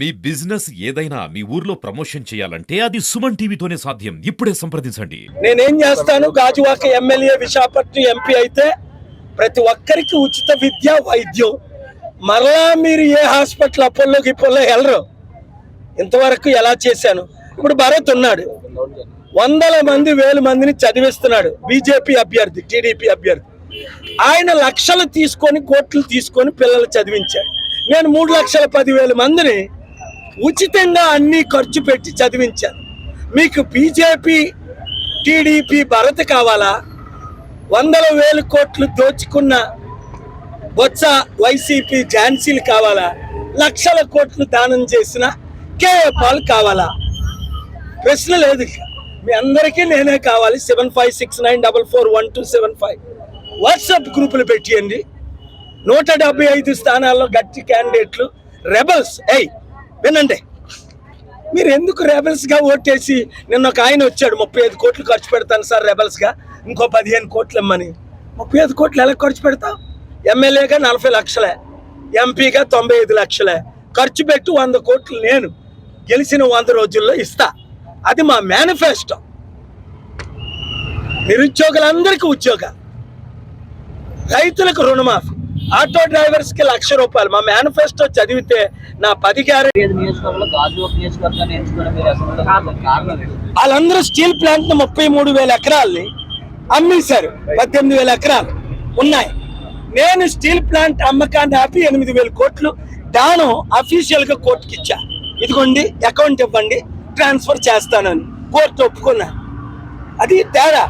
మీ business ఏదైనా మీ ఊర్లో promotion చేయాలంటే అది సుమన్ టీవీతోనే సాధ్యం. ఇప్పుడే సంప్రదించండి. నేనేం చేస్తాను? గాజువాక ఎమ్మెల్యే విశాఖపట్నం ఎంపీ అయితే ప్రతి ఒక్కరికి ఉచిత విద్య వైద్యం. మరలా మీరు ఏ హాస్పిటల్ అపోలో గిపోలో వెళ్ళరు. ఇంతవరకు ఎలా చేశాను? ఇప్పుడు భరత్ ఉన్నాడు. వందల మంది వేల మందిని చదివిస్తున్నాడు. బీజేపీ అభ్యర్థి టీడీపీ అభ్యర్థి. ఆయన లక్షలు తీసుకొని కోట్లు తీసుకొని పిల్లలు చదివించాడు. నేను మూడు లక్షల పదివేల మందిని ఉచితంగా అన్ని ఖర్చు పెట్టి చదివించాను మీకు బీజేపీ టీడీపీ భరత కావాలా? వందల వేల కోట్లు దోచుకున్న బొత్స వైసీపీ ఝాన్సీలు కావాలా? లక్షల కోట్లు దానం చేసిన కేఏ పాల్ కావాలా? ప్రశ్న లేదు మీ అందరికీ నేనే కావాలి. Seven five six nine double four one two seven five. WhatsApp గ్రూపులు పెట్టియండి. నూట డెబ్బై ఐదు స్థానాల్లో గట్టి క్యాండిడేట్లు. రెబల్స్. ఏయ్ వినండి. మీరు ఎందుకు రెబల్స్గా ఓటేసి నిన్న ఒక ఆయన వచ్చాడు ముప్పై ఐదు కోట్లు ఖర్చు పెడతాను సార్ రెబల్స్గా ఇంకో పదిహేను కోట్లు ఇమ్మని. ముప్పై ఐదు కోట్లు ఎలా ఖర్చు పెడతావు? ఎమ్మెల్యేగా నలభై లక్షలే ఎంపీగా తొంభై ఐదు లక్షలే ఖర్చు పెట్టి వంద కోట్లు నేను గెలిచిన వంద రోజుల్లో ఇస్తా. అది మా మేనిఫెస్టో. నిరుద్యోగులందరికీ ఉద్యోగాలు రైతులకు రుణమాఫీ. ఆటో డ్రైవర్స్కి లక్ష రూపాయలు. మా మేనిఫెస్టో చదివితే నా పది? వాళ్ళందరూ స్టీల్ ప్లాంట్ ముప్పై మూడు వేల ఎకరాల్ని అమ్మేశారు. పద్దెనిమిది వేల ఎకరాలు ఉన్నాయి. నేను స్టీల్ ప్లాంట్ అమ్మకాన్ని ఆపి ఎనిమిది వేల కోట్లు దానం అఫీషియల్గా కోర్టుకి ఇచ్చా. ఇదిగోండి అకౌంట్ ఇవ్వండి ట్రాన్స్ఫర్ చేస్తానని కోర్టు ఒప్పుకున్నా. అది తేడా.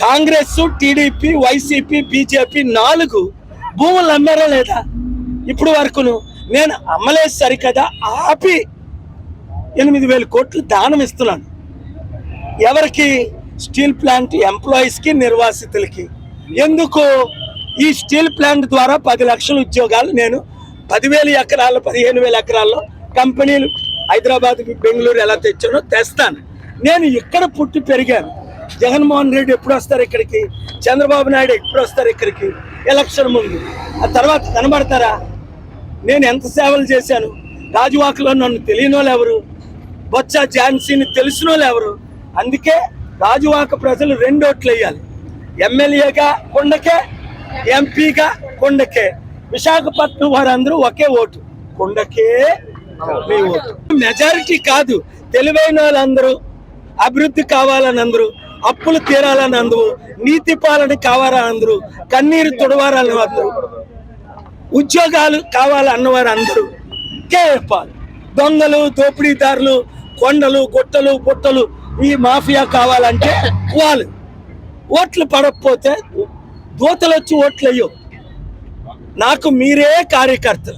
కాంగ్రెస్ టీడీపీ వైసీపీ బీజేపీ నాలుగు భూములు అమ్మారా లేదా? ఇప్పుడు వరకును నేను అమ్మలేదు సరికదా ఆపి ఎనిమిది వేల కోట్లు దానం ఇస్తున్నాను. ఎవరికి? స్టీల్ ప్లాంట్ ఎంప్లాయీస్కి నిర్వాసితులకి. ఎందుకు? ఈ స్టీల్ ప్లాంట్ ద్వారా పది లక్షల ఉద్యోగాలు నేను పదివేల ఎకరాల్లో పదిహేను వేల ఎకరాల్లో కంపెనీలు హైదరాబాద్ బెంగళూరు ఎలా తెచ్చానో తెస్తాను. నేను ఇక్కడ పుట్టి పెరిగాను. జగన్మోహన్ రెడ్డి ఎప్పుడు వస్తారు ఇక్కడికి? చంద్రబాబు నాయుడు ఎప్పుడు వస్తారు ఇక్కడికి? ఎలక్షన్ ముందు. ఆ తర్వాత కనబడతారా? నేను ఎంత సేవలు చేశాను? రాజువాకలో నన్ను తెలియని వాళ్ళు ఎవరు? బొత్స ఝాన్సీని తెలిసిన వాళ్ళు ఎవరు? అందుకే రాజువాక ప్రజలు రెండు ఓట్లు వేయాలి. ఎమ్మెల్యేగా కొండకే ఎంపీగా కొండకే. విశాఖపట్నం వారందరూ ఒకే ఓటు. కొండకే మీ ఓటు. మెజారిటీ కాదు. తెలివైన వాళ్ళందరూ అభివృద్ధి కావాలని అందరూ అప్పులు తీరాలని అందరు నీతి పాలన కావాలని అందరూ కన్నీరు తొడవాలని అందరూ ఉద్యోగాలు కావాలన్నవారు అందరూ కేపాల్ దొంగలు దోపిడీదారులు కొండలు గుట్టలు పుట్టలు ఈ మాఫియా కావాలంటే వాళ్ళు ఓట్లు పడకపోతే దూతలు వచ్చి ఓట్లు అయ్యో నాకు మీరే కార్యకర్తలు.